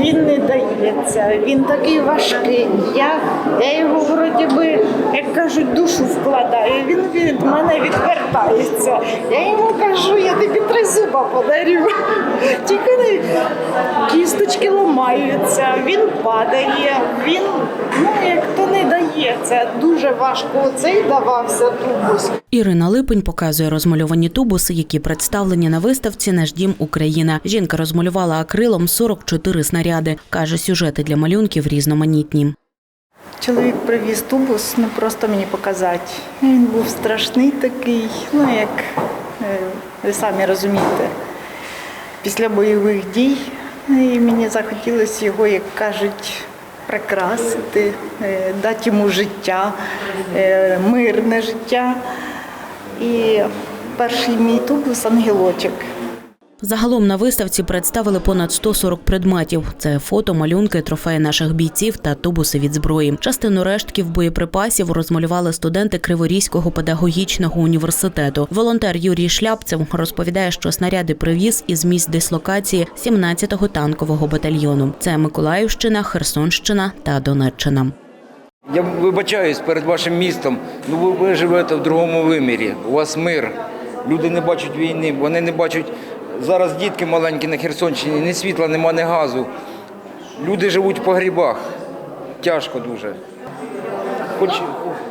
Він не дається, він такий важкий. Я, я його вроді би, як кажуть, душу вкладаю. Він від мене відвертається. Я йому кажу, я тобі три зуба подарю. Тільки кісточки ламаються, він падає, він ну як то не дається. Дуже важко оцей давався тубус. Ірина Липень показує розмальовані тубуси, які представлені на виставці Наш дім Україна. Жінка розмалювала акрилом 44 снаряди. каже, сюжети для малюнків різноманітні. Чоловік привіз тубус, ну просто мені показати. Він був страшний такий, ну як е, ви самі розумієте, після бойових дій. І мені захотілося його, як кажуть, прикрасити, е, дати йому життя, е, мирне життя. І перший мій тубус ангелочок. Загалом на виставці представили понад 140 предметів. Це фото, малюнки, трофеї наших бійців та тубуси від зброї. Частину рештків боєприпасів розмалювали студенти Криворізького педагогічного університету. Волонтер Юрій Шляпцев розповідає, що снаряди привіз із місць дислокації 17-го танкового батальйону. Це Миколаївщина, Херсонщина та Донеччина. Я вибачаюсь перед вашим містом. Ну ви, живете в другому вимірі. У вас мир. Люди не бачать війни, вони не бачать. Зараз дітки маленькі на Херсонщині, ні світла, нема, ні газу. Люди живуть в погрібах. Тяжко дуже. Хоч,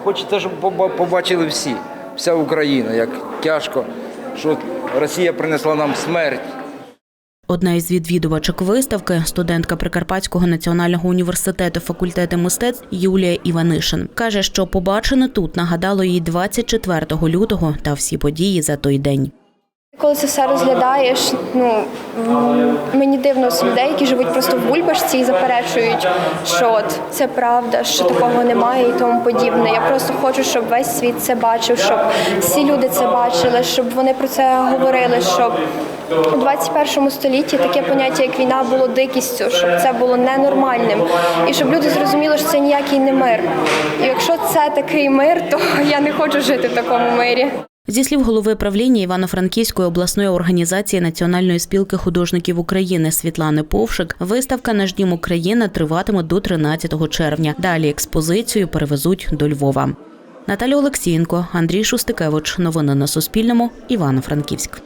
хочеться, щоб побачили всі, вся Україна, як тяжко, що Росія принесла нам смерть. Одна із відвідувачок виставки, студентка Прикарпатського національного університету факультету мистецтв Юлія Іванишин, каже, що побачене тут нагадало їй 24 лютого та всі події за той день. Коли це все розглядаєш, ну мені дивно з людей, які живуть просто в бульбашці і заперечують, що от це правда, що такого немає і тому подібне. Я просто хочу, щоб весь світ це бачив, щоб всі люди це бачили, щоб вони про це говорили, щоб у 21 столітті таке поняття, як війна, було дикістю, щоб це було ненормальним, і щоб люди зрозуміли, що це ніякий не мир. І якщо це такий мир, то я не хочу жити в такому мирі. Зі слів голови правління Івано-Франківської обласної організації Національної спілки художників України Світлани Повшик, виставка Наш дім Україна триватиме до 13 червня. Далі експозицію перевезуть до Львова. Наталя Олексієнко, Андрій Шустикевич. Новини на Суспільному. Івано-Франківськ.